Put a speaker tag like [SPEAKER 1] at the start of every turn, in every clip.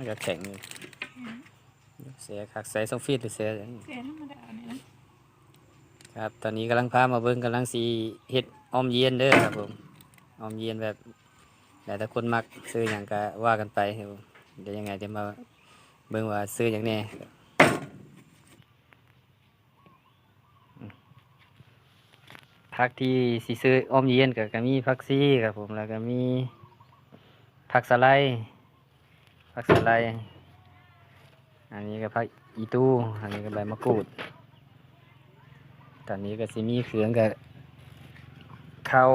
[SPEAKER 1] มันก็แข็งอยู่เสียคักใส่ซองฟีดหรือเสียหยัง
[SPEAKER 2] เสียธรรมดาเนี่ยนะครับ
[SPEAKER 1] ตอนนี้กำลังพามาเบิ่งกำลังสีเฮ็ดออมเย็นเด้อครับผมออมเย็นแบบแต่ถ้าคนมักซื้ออย่างก็ว่ากันไปครับผมเดี๋ยวยังไงเดี๋ยวมาเบิ่งว่าซื้ออย่างแน่อืมผักที่สิซื้อออมเย็นก็ก็มีผักซีครับผมแล้วก็มีผักสะไลด์ ผักสะไลอันนี้ก็ผักอีตู้ อันนี้ก็ใบมะกรูด ตอนนี้ก็สิมีเครื่องกับข้าว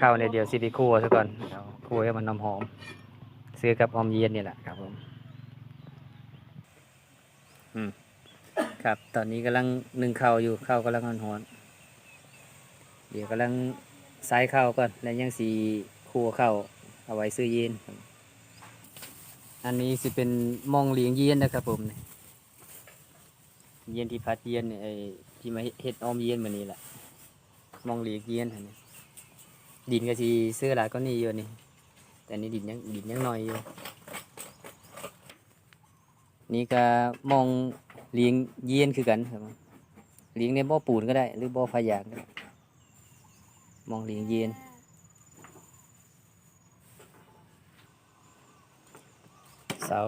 [SPEAKER 1] ข้าวในเดียวสิไดิคั่วซะก่อนเอาคั่วให้มันน้ำหอม ซื้อกับออมเย็นนี่แหละครับผม อืม ครับ ตอนนี้กำลังนึ่งข้าวอยู่ข้าวกำลังหอนเดี๋ยวกำลังใส่ข้าวก่อน แล้วยังสีคั่วข้าวเอาไว้ซื้อเย็นครับ อันนี้สิเป็นมองเลี้ยงเย็นนะครับผมนี่เย็นที่พัดเย็นเนี่ยไอ้ที่มาเฮ็ดออมเย็นมานี่แหละมองเลียกเย็นอันนี้ดินก็สิซื้อหลายก็นี่อยู่นี่แต่นี่ดินยังดินยังน้อยอยู่นี่ก็มองเลี้ยงเย็นคือกันครับเลี้ยงในบ่อปูนก็ได้ หรือบ่อพายางก็ได้มองเลี้ยงเย็น เสา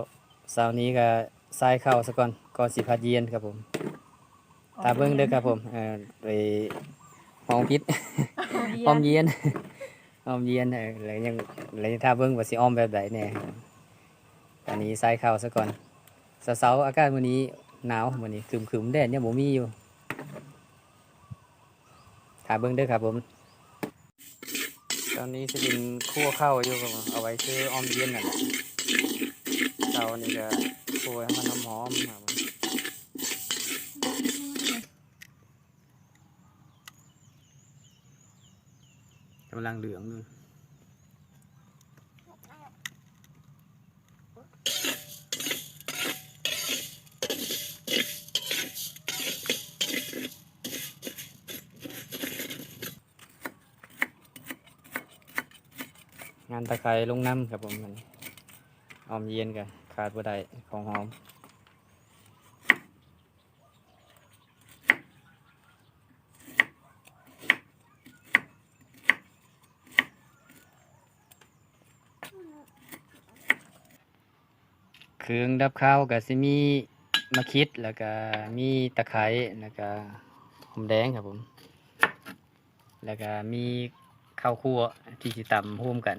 [SPEAKER 1] เสานี้ก็ทรายเข้าซะก่อนก่อนสิพัดเย็นครับผม ตาเบิ้งเด้อครับผมเอ่อไปหอมพิษหอมเยียนหอมเยียนเออแล้วยังแล้วถ้าเบิ้งว่าสิอ้อมแบบใดแน่ตอนนี้ใส่ข้าวซะก่อนเสาร์ๆอากาศมื้อนี้หนาวมื้อนี้ครึมๆแดดยังบ่มีอยู่ถ้าเบิ้งเด้อครับผม ตอนนี้สิเป็นคั่วข้าวอยู่ครับผมเอาไว้ซื้อออมเย็นนั่นแหละเสานี่ก็คั่วให้มันหอมๆครับกำลังเหลืองอยู่งานตะไคร้ลงน้ำครับผมมัน ออมเย็นกันขาดบ่ได้ของหอมเครื่องดับข้าวก็สิมีมะคิดแล้วก็มีตะไคร้แล้วก็หอมแดงครับผม แล้วก็มีข้าวคั่วที่สิตำร่วมกัน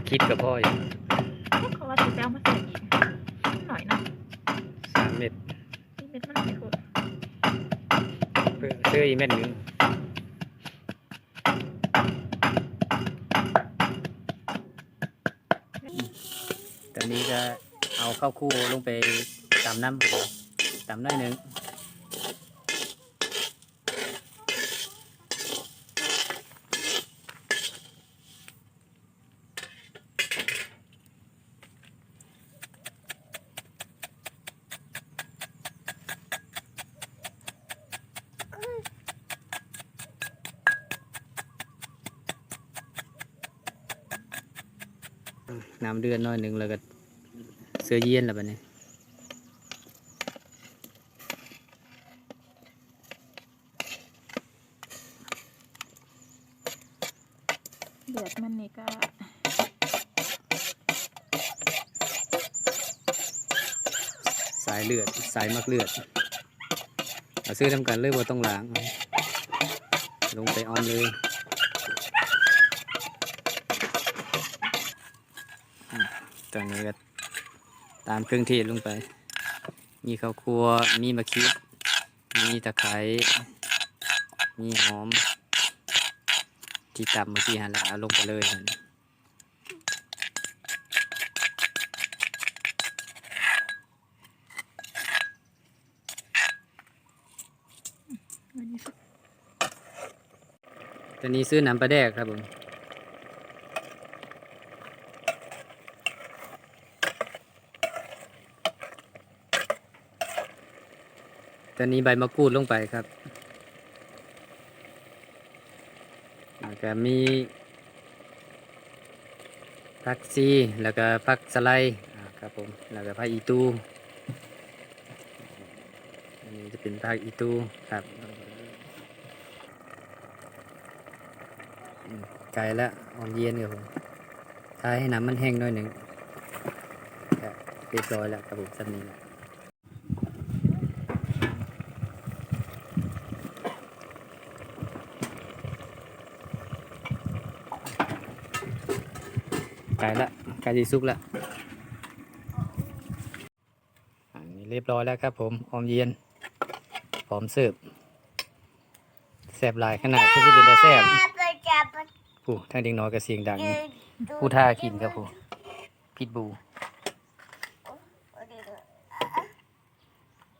[SPEAKER 1] มาคิดกับพ่ออยู่
[SPEAKER 2] เขาว่าจะเอามาใส่อีกหน่อยนะ
[SPEAKER 1] สามเม็ด
[SPEAKER 2] นี่เม็ดมันไม่คุ้น
[SPEAKER 1] เพื่อซื้ออีกเม็ดหนึ่งตอนนี้จะเอาข้าวคั่วลงไปตำน้ำครับผมตำได้หนึ่ง น้ำเดือนน้อยหนึ่งแล้วก็เสื้อเย็นแล้วบัดนี้
[SPEAKER 2] เดือดมันนี่ก็
[SPEAKER 1] สายเลือดสายมักเลือดเอาซื้อทำกันเลยว่าต้องล้าง ลงไปออมเลยอืมต อนนี้ก็ตามเครื่องเทศลงไป มีข้าวคั่วมีมะขิดมีตะไคร้มีหอม ที่ตำเมื่อกี้หันละเอาลงไปเลยหั่น
[SPEAKER 2] วันนี้สุด
[SPEAKER 1] ตอนนี้ซื้อน้ำปลาแดกครับผม ตอนนี้ใบมะกรูดลงไปครับแล้วก็มีผักซีแล้วก็ผักสไลด์ครับผมแล้วก็ผักอีตูอันนี้จะเป็นผักอีตูครับไก่ละออมเย็นครับผมทายให้น้ำมันแห้งหน่อยหนึ่งเรียบร้อยแล้วครับผมสำนี้ ไก่ละไก่ดีซุกละอันนี้เรียบร้อยแล้วครับผมออมเย็นพร้อมเสิร์ฟแซบหลายขนาดที่จะเป็นได้แซบผู้ทางเด็กน้อยก็เสียงดังผู้ท่ากินครับผมพิทบู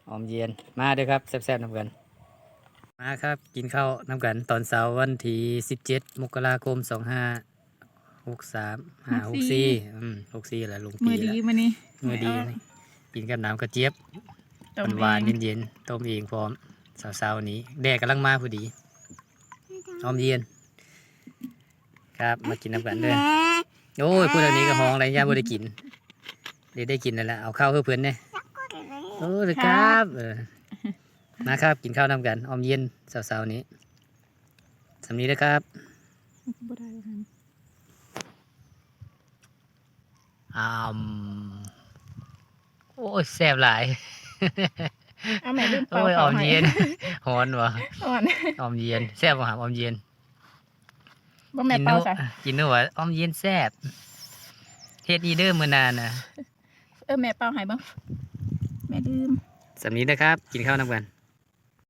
[SPEAKER 1] ออมเย็นมาเด้อครับแซ่บๆน้ำกัน มาครับกินข้าวน้ำกันตอนเสาร์วันที่ 17 มกราคม 2563 5 64อืม64แหละลง
[SPEAKER 2] มื
[SPEAKER 1] ปี
[SPEAKER 2] อดี
[SPEAKER 1] แล้ว
[SPEAKER 2] มานี่
[SPEAKER 1] มือดีนี่กินกับน้ำกระเจี๊ยบ
[SPEAKER 2] ต้ม
[SPEAKER 1] หวาน
[SPEAKER 2] เอง
[SPEAKER 1] ๆเย็นๆต้มเองพร้อมเสาร์ๆนี้แดดกำลังมาพอดีออมเย็น ครับมากินน้ำกันเด้อโอ้ยพูดอันนี้ก็ห้องอะไรย่าบ่ได้กินเดี๋ยวได้กินแล้วล่ะเอาข้าวเพื่อเพื่อนเนี่ยโอ้ยครับเออมาครับกินข้าวนำกันออมเย็นสาวๆนี้สำนี้นะครับ
[SPEAKER 2] บ่ได้แล้วกัน
[SPEAKER 1] อ้ามโอ้ยแซ่บหลาย
[SPEAKER 2] เอาแม่ลืมเป่า
[SPEAKER 1] โอ้ยออม
[SPEAKER 2] ให้
[SPEAKER 1] เย็นฮ้อนวะ
[SPEAKER 2] อ่อน
[SPEAKER 1] ออมเย็นแซ่บบ่หามออมเย็น
[SPEAKER 2] บ่แม่เป่าซะ
[SPEAKER 1] กินด้วยวะออมเย็นแซ่บเฮ็ดอีเดอร์มื้อนานน่ะ
[SPEAKER 2] เออแม่เป่าให้บ่แม่ลืม
[SPEAKER 1] สำนี้นะครับ กินข้าวนำกัน